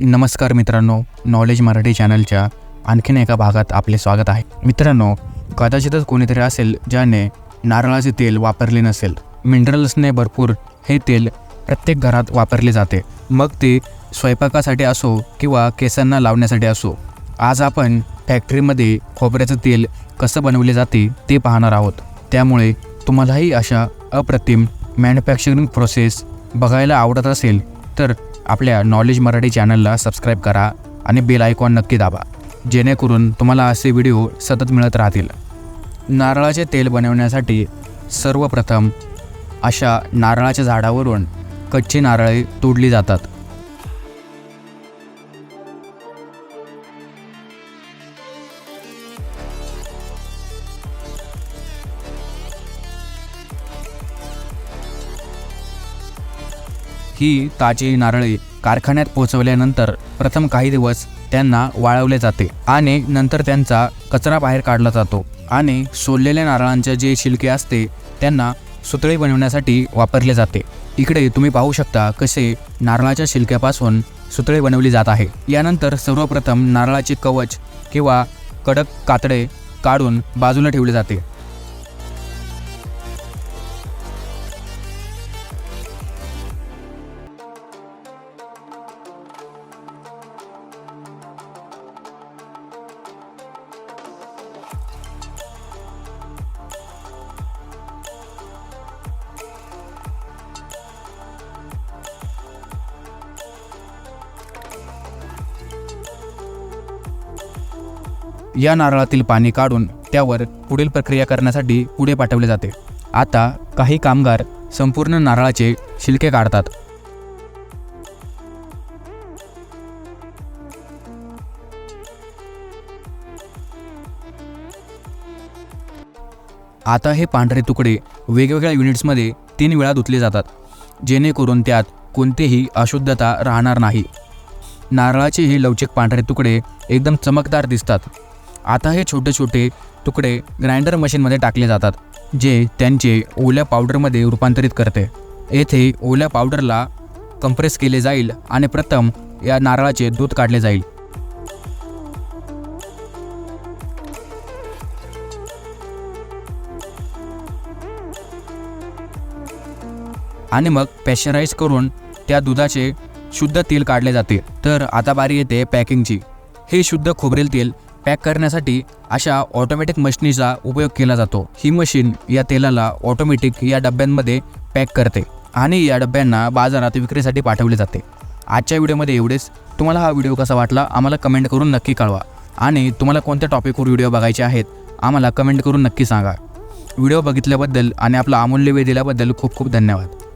नमस्कार मित्रांनो नॉलेज मराठी चॅनलच्या आणखीन एका भागात आपले स्वागत आहे. मित्रांनो कदाचितच कोणीतरी असेल ज्याने नारळाचे तेल वापरले नसेल. मिनरल्सने भरपूर हे तेल प्रत्येक घरात वापरले जाते. मग ते स्वयंपाकासाठी असो किंवा केसांना लावण्यासाठी असो आज आपण फॅक्टरीमध्ये खोबऱ्याचं तेल कसं बनवले जाते ते पाहणार आहोत. त्यामुळे तुम्हालाही अशा अप्रतिम मॅन्युफॅक्चरिंग प्रोसेस बघायला आवडत असेल तर आपल्या नॉलेज मराठी चॅनलला सबस्क्राईब करा आणि बेल आयकॉन नक्की दाबा जेणेकरून तुम्हाला असे व्हिडिओ सतत मिळत राहतील. नारळाचे तेल बनवण्यासाठी सर्वप्रथम अशा नारळाच्या झाडावरून कच्ची नारळे तोडली जातात. ही ताजी नारळे कारखान्यात पोहोचवल्यानंतर प्रथम काही दिवस त्यांना वाळवले जाते आणि नंतर त्यांचा कचरा बाहेर काढला जातो आणि सोललेल्या नारळांचे जे शिलके असते त्यांना सुतळी बनवण्यासाठी वापरले जाते. इकडे तुम्ही पाहू शकता कसे नारळाच्या शिलक्यापासून सुतळे बनवली जात आहे. यानंतर सर्वप्रथम नारळाचे कवच किंवा कडक कातडे काढून बाजूला ठेवले जाते. या नारळातील पाणी काढून त्यावर पुढील प्रक्रिया करण्यासाठी पुढे पाठवले जाते. आता काही कामगार संपूर्ण नारळाचे शिलके काढतात. आता हे पांढरे तुकडे वेगवेगळ्या युनिट्समध्ये तीन वेळा धुतले जातात जेणेकरून त्यात कोणतीही अशुद्धता राहणार नाही. नारळाचे हे लवचिक पांढरे तुकडे एकदम चमकदार दिसतात. आता हे छोटे छोटे तुकडे ग्राइंडर मशीनमध्ये टाकले जातात जे त्यांचे ओल्या पावडरमध्ये रूपांतरित करते. येथे ओल्या पावडरला कंप्रेस केले जाईल आणि प्रथम या नारळाचे दूध काढले जाईल. आणि मग पॅशराईज करून त्या दुधाचे शुद्ध तेल काढले जाते. तर आता बारी येते पॅकिंगची हे शुद्ध खोबरेल तेल पॅक करण्यासाठी अशा ऑटोमॅटिक मशिनीचा उपयोग केला जातो. ही मशीन या तेलाला ऑटोमॅटिक या डब्यांमध्ये पॅक करते आणि या डब्यांना बाजारात विक्रीसाठी पाठवले जाते. आजच्या व्हिडिओमध्ये एवढेच. तुम्हाला हा व्हिडिओ कसा वाटला आम्हाला कमेंट करून नक्की कळवा. आणि तुम्हाला कोणत्या टॉपिकवर व्हिडिओ बघायचे आहेत आम्हाला कमेंट करून नक्की सांगा. व्हिडिओ बघितल्याबद्दल आणि आपला अमूल्य वेळ दिल्याबद्दल खूप खूप धन्यवाद.